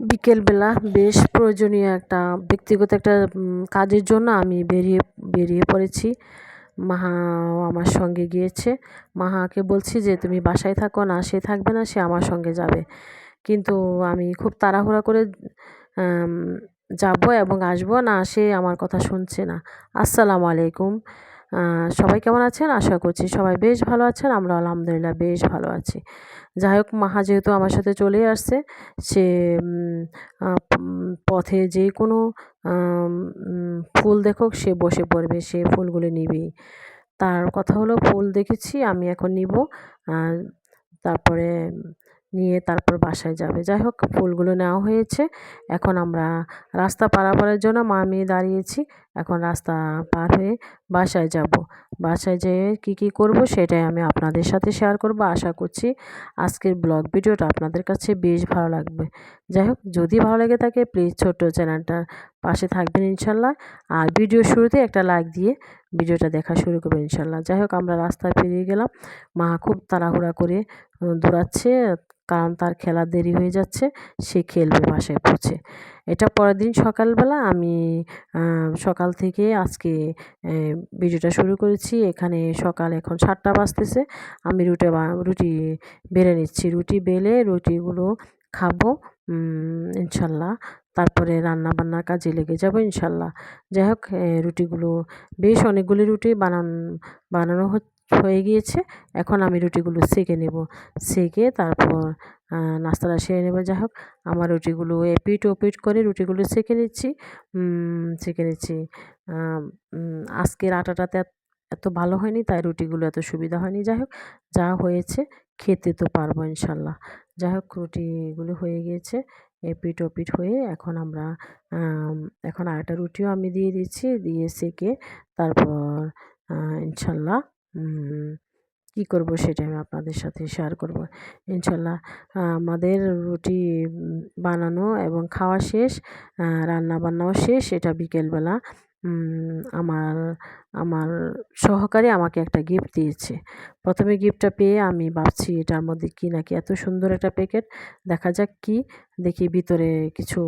বিকেলবেলা বেশ প্রয়োজনীয় একটা, ব্যক্তিগত একটা কাজের জন্য আমি বেরিয়ে বেরিয়ে পড়েছি। মাহা আমার সঙ্গে গিয়েছে। মাহাকে বলছি যে, তুমি বাসায় থাকো না, সে থাকবে না, সে আমার সঙ্গে যাবে। কিন্তু আমি খুব তাড়াহুড়া করে যাব এবং আসব না, সে আমার কথা শুনছে না। আসসালামু আলাইকুম। সবাই কেমন আছেন? আশা করছি সবাই বেশ ভালো আছেন। আমরা আলহামদুলিল্লাহ বেশ ভালো আছি। যাই হোক, মাহা যেহেতু আমার সাথে চলে আসছে, সে পথে যে কোনো ফুল দেখুক, সে বসে পড়বে, সে ফুলগুলো নিবেই তার কথা হলো, ফুল দেখেছি, আমি এখন নিব তারপরে নিয়ে তারপর বাসায় যাবে। যাই হোক, ফুলগুলো নেওয়া হয়েছে। এখন আমরা রাস্তা পারাপারের জন্য মা মেয়ে দাঁড়িয়েছি। এখন রাস্তা পার হয়ে বাসায় যাব। বাসায় যেয়ে কী কী করব সেটাই আমি আপনাদের সাথে শেয়ার করব। আশা করছি আজকের ব্লগ ভিডিওটা আপনাদের কাছে বেশ ভালো লাগবে। যাই হোক, যদি ভালো লেগে থাকে প্লিজ ছোট্ট চ্যানেলটার পাশে থাকবেন ইনশাল্লাহ। আর ভিডিও শুরুতে একটা লাইক দিয়ে ভিডিওটা দেখা শুরু করবেন ইনশাল্লাহ। যাই হোক, আমরা রাস্তায় পেরিয়ে গেলাম। মা খুব তাড়াহুড়া করে দৌড়াচ্ছে, কারণ তার খেলা দেরি হয়ে যাচ্ছে, সে খেলবে বাসায় পৌঁছে। এটা পরের দিন সকালবেলা আমি সকাল থেকে আজকে ভিডিওটা শুরু করেছি। এখানে সকাল এখন সাতটা বাজতেছে। আমি রুটে রুটি বেলে নিচ্ছি। রুটি বেলে রুটিগুলো খাব ইনশাল্লাহ। তারপরে রান্না বান্নার কাজে লেগে যাব ইনশাল্লাহ। যাই হোক রুটিগুলো, বেশ অনেকগুলি রুটি বানান, বানানো হয়ে গিয়েছে। এখন আমি রুটিগুলো সেঁকে নেব। সেঁকে তারপর নাস্তাটা সেরে নেব। যাই হোক, আমার রুটিগুলো এপিট ওপিট করে রুটিগুলো সেঁকে নিচ্ছি। সেঁকে নিচ্ছি। আজকের আটাটাতে এত ভালো হয়নি, তাই রুটিগুলো এত সুবিধা হয়নি। যাই হোক, যা হয়েছে খেতে তো পারব ইনশাল্লাহ। যাই হোক, রুটিগুলো হয়ে গিয়েছে, এপিট ওপিট হয়ে এখন আমরা এখন আরেকটা রুটিও আমি দিয়ে দিচ্ছি, দিয়ে সেকে তারপর ইনশাল্লাহ কী করব সেটা আমি আপনাদের সাথে শেয়ার করব। ইনশাল্লাহ আমাদের রুটি বানানো এবং খাওয়া শেষ রান্না বান্নাও শেষ, এটা বিকেলবেলা। আমার আমার সহকারী আমাকে একটা গিফট দিয়েছে। প্রথমে গিফটটা পেয়ে আমি ভাবছি এটার মধ্যে কী নাকি এত সুন্দর একটা প্যাকেট দেখা যাক কি, দেখি ভিতরে কিছু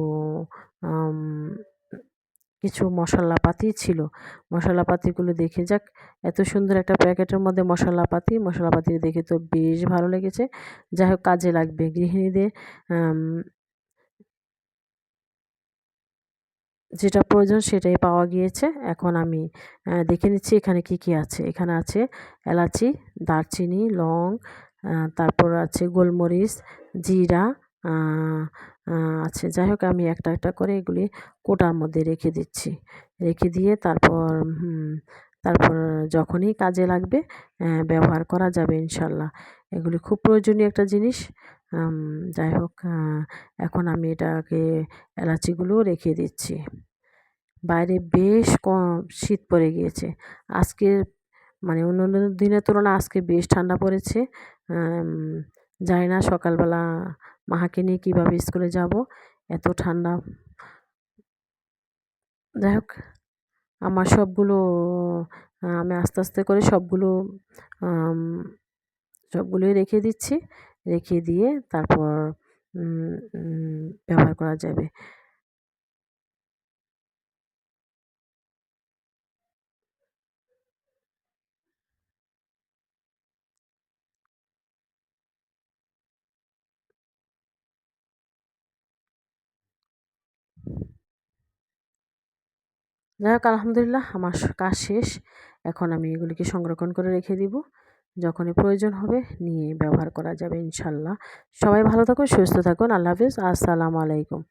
কিছু মশলাপাতি ছিল। মশলাপাতিগুলো দেখে যাক। এত সুন্দর একটা প্যাকেটের মধ্যে মশলাপাতি। মশলাপাতি দেখে তো বেশ ভালো লেগেছে। যাই হোক, কাজে লাগবে। গৃহিণীদের যেটা প্রয়োজন সেটাই পাওয়া গিয়েছে। এখন আমি দেখে নিচ্ছি এখানে কি কি আছে। এখানে আছে এলাচি, দারচিনি, লং তারপর আছে গোলমরিচ, জিরা আছে যাই হোক আমি একটা একটা করে এগুলি কোটার মধ্যে রেখে দিচ্ছি। রেখে দিয়ে তারপর তারপর যখনই কাজে লাগবে ব্যবহার করা যাবে ইনশাল্লাহ। এগুলি খুব প্রয়োজনীয় একটা জিনিস। যাই হোক এখন আমি এটাকে এলাচিগুলো রেখে দিচ্ছি। বাইরে বেশ কম শীত পড়ে গিয়েছে। আজকের মানে অন্য অন্য দিনের তুলনায় আজকে বেশ ঠান্ডা পড়েছে। জানি না সকালবেলা মাহাকে নিয়ে কীভাবে স্কুলে যাব? এত ঠান্ডা। যাই হোক, আমার সবগুলো আমি আস্তে আস্তে করে সবগুলো সবগুলোই রেখে দিচ্ছি। রেখে দিয়ে তারপর ব্যবহার করা যাবে। যাই হোক, আলহামদুলিল্লাহ আমার কাজ শেষ। এখন আমি এগুলিকে সংরক্ষণ করে রেখে দিব। যখনই প্রয়োজন হবে নিয়ে ব্যবহার করা যাবে ইনশাল্লাহ। সবাই ভালো থাকুন, সুস্থ থাকুন। আল্লাহ হাফিজ। আসসালামু আলাইকুম।